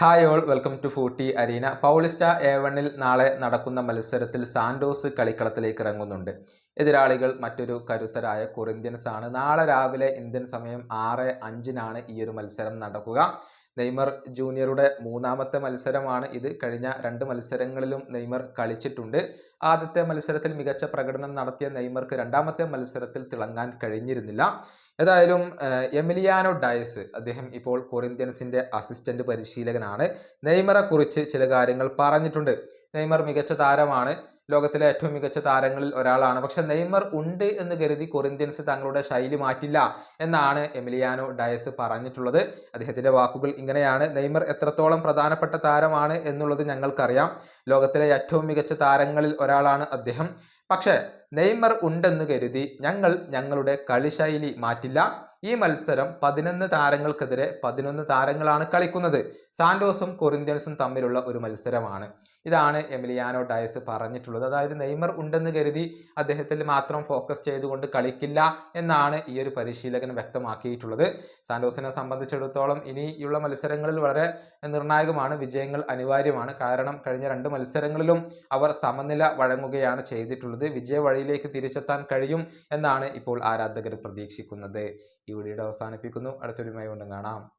Hi all welcome to footy arena Paulista A വണ്ണിൽ നാളെ നടക്കുന്ന മത്സരത്തിൽ സാൻഡോസ് കളിക്കളത്തിലേക്ക് ഇറങ്ങുന്നുണ്ട്. എതിരാളികൾ മറ്റൊരു കരുത്തരായ കൊറിന്ത്യൻസ് ആണ്. നാളെ രാവിലെ ഇന്ത്യൻ സമയം ആറ് അഞ്ചിനാണ് ഈ ഒരു മത്സരം നടക്കുക. നെയ്മർ ജൂനിയറുടെ മൂന്നാമത്തെ മത്സരമാണ് ഇത്. കഴിഞ്ഞ രണ്ട് മത്സരങ്ങളിലും നെയ്മർ കളിച്ചിട്ടുണ്ട്. ആദ്യത്തെ മത്സരത്തിൽ മികച്ച പ്രകടനം നടത്തിയ നെയ്മർക്ക് രണ്ടാമത്തെ മത്സരത്തിൽ തിളങ്ങാൻ കഴിഞ്ഞിരുന്നില്ല. ഏതായാലും എമിലിയാനോ ഡയസ് അദ്ദേഹം ഇപ്പോൾ കൊറിന്ത്യൻസിന്റെ അസിസ്റ്റന്റ് പരിശീലകനാണ്. നെയ്മറെ കുറിച്ച് ചില കാര്യങ്ങൾ പറഞ്ഞിട്ടുണ്ട്. നെയ്മർ മികച്ച താരമാണ്. ലോകത്തിലെ ഏറ്റവും മികച്ച താരങ്ങളിൽ ഒരാളാണ്. പക്ഷെ നെയ്മർ ഉണ്ട് എന്ന് കരുതി കൊറിന്ത്യൻസ് തങ്ങളുടെ ശൈലി മാറ്റില്ല എന്നാണ് എമിലിയാനോ ഡയസ് പറഞ്ഞിട്ടുള്ളത്. അദ്ദേഹത്തിന്റെ വാക്കുകൾ ഇങ്ങനെയാണ്. നെയ്മർ എത്രത്തോളം പ്രധാനപ്പെട്ട താരമാണ് എന്നുള്ളത് ഞങ്ങൾക്കറിയാം. ലോകത്തിലെ ഏറ്റവും മികച്ച താരങ്ങളിൽ ഒരാളാണ് അദ്ദേഹം. പക്ഷേ നെയ്മർ ഉണ്ടെന്ന് കരുതി ഞങ്ങൾ ഞങ്ങളുടെ കളിശൈലി മാറ്റില്ല. ഈ മത്സരം പതിനൊന്ന് താരങ്ങൾക്കെതിരെ പതിനൊന്ന് താരങ്ങളാണ് കളിക്കുന്നത്. സാൻഡോസും കൊറിന്ത്യൻസും തമ്മിലുള്ള ഒരു മത്സരമാണ്. ഇതാണ് എമിലിയാനോ ഡയസ് പറഞ്ഞിട്ടുള്ളത്. അതായത് നെയ്മർ ഉണ്ടെന്ന് കരുതി അദ്ദേഹത്തിൽ മാത്രം ഫോക്കസ് ചെയ്തുകൊണ്ട് കളിക്കില്ല എന്നാണ് ഈ ഒരു പരിശീലകൻ വ്യക്തമാക്കിയിട്ടുള്ളത്. സാൻഡോസിനെ സംബന്ധിച്ചിടത്തോളം ഇനിയുള്ള മത്സരങ്ങളിൽ വളരെ നിർണായകമാണ് വിജയങ്ങൾ അനിവാര്യമാണ്. കാരണം കഴിഞ്ഞ രണ്ട് മത്സരങ്ങളിലും അവർ സമനില വഴങ്ങുകയാണ് ചെയ്തിട്ടുള്ളത്. വിജയ വഴിയിലേക്ക് തിരിച്ചെത്താൻ കഴിയും എന്നാണ് ഇപ്പോൾ ആരാധകർ പ്രതീക്ഷിക്കുന്നത്. ഈ വീഡിയോയുടെ അവസാനിപ്പിക്കുന്നു. അടുത്തൊരുമായി വീണ്ടും കാണാം.